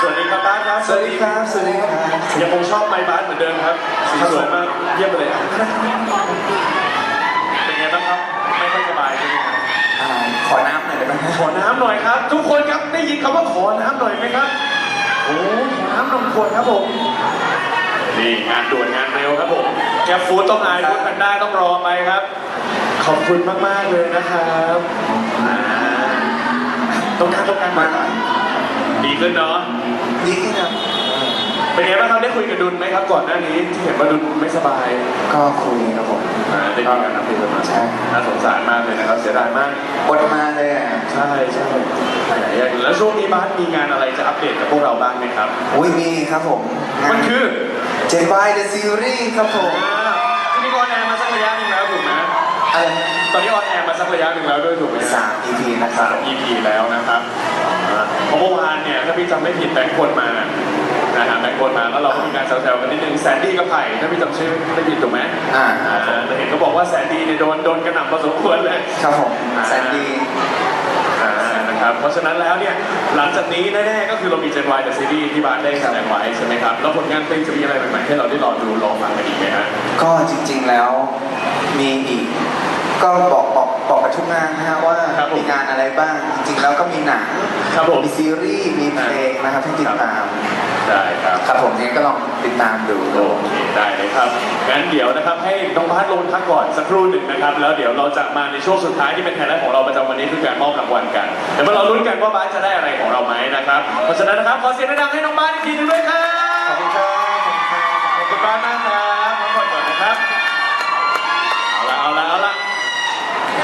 สวัสดีครับบ้านครับสวัสดีครับ สวัสดีครับ ยังคงชอบไมค์บ้านเหมือนเดิมครับสีสวยมากเยี่ยมไปเลยเป็นไงบ้างครับไม่ค่อยสบายใช่ไหมครับอ่าขอน้ำหน่อยได้ไหมขอน้ำหน่อยครับ ทุกคนครับได้ยินคำว่าขอน้ำหน่อยไหมครับโอ้ขอน้ำนมขวดครับผมนี่งานด่วนงานเร็วครับผมแกฟูดต้องอายฟูดแพนด้าต้องรอไปครับ ขอบคุณมากๆเลยนะครับอ่าต้องการต้องการมาดีขึ้นเนาะ ดีขึ้นครับเป็นไงบ้างครับได้คุยกับดุลไหมครับก่อนหน้านี้ที่เห็นว่าดุลไม่สบายก็คุยครับผมอ่าได้มีการนัดคุยกันมาใช่น่าสงสารมากเลยนะครับเสียดายมากอดมาเลยอะใช่ใช่แล้วช่วงนี้บ้านมีงานอะไรจะอัปเดตกับพวกเราบ้างไหมครับอุ้ยมีครับผมมันคือเจนวายเดอะซีรีส์ครับผมอ่าที่นี่ออนแอร์มาสักระยะหนึ่งแล้วถูกไหมอะไรตอนนี้ออนแอร์มาสักระยะหนึ่งแล้วด้วยถูกไหมสาม EP นะครัสาบม EP แล้วนะครับ จำไม่ผิดแบงค์คนมานะฮะแบงค์คนมาแล้วเราก็มีการแซวๆกันนิดนึงแซนดี้กับไผ่ถ้าพี่จำชื่อไม่ผิดถูกไหมอ่าอ่าแต่เห็นเขาบอกว่าแสนดีเนี่ยโดนโดนกระหน่ำพอสมควรเลยครับผมแซนดี้อ่านะครับเพราะฉะนั้นแล้วเนี่ยหลังจากนี้แน่ๆก็คือเรามี Gen Y The Series ที่บ้านได้แสดงไว้ใช่ไหมครับแล้วผลงานเพลงจะมีอะไรใหม่ๆให้เราได้รอดูรอฟังกันอีกไหมฮะก็จริงๆแล้วมีอีกก็บอกบอกบอกกับ ทุกงานนะฮะว่าครับผมมีงานอะไรบ้าง จริงๆแล้วก็มีหนังครับผมมีซีรีส์มีเพลงนะครับที่ติดตาม ได้ครับ ครับผมยังไงก็ลองติดตามดู โอเคได้เลยครับ งั้นเดี๋ยวนะครับให้น้องบาสลงพักก่อนสักครู่หนึ่งนะครับ แล้วเดี๋ยวเราจะมาในช่วงสุดท้ายที่เป็นไฮไลท์ของเราประจำวันนี้คือการมอบรางวัลกัน เดี๋ยวมาเราลุ้นกันว่าบาสจะได้อะไรของเราไหมนะครับ เพราะฉะนั้นนะครับขอเสียงดังๆให้น้องบาสอีกทีหนึงด้วยครับขอบคุณครับขอบคุณบาสมากครับพักผ่อนก่อนนะครับ เอาละเอาละ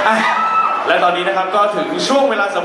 เอาละอะ และตอนนี้นะครับก็ถึงช่วงเวลาสำ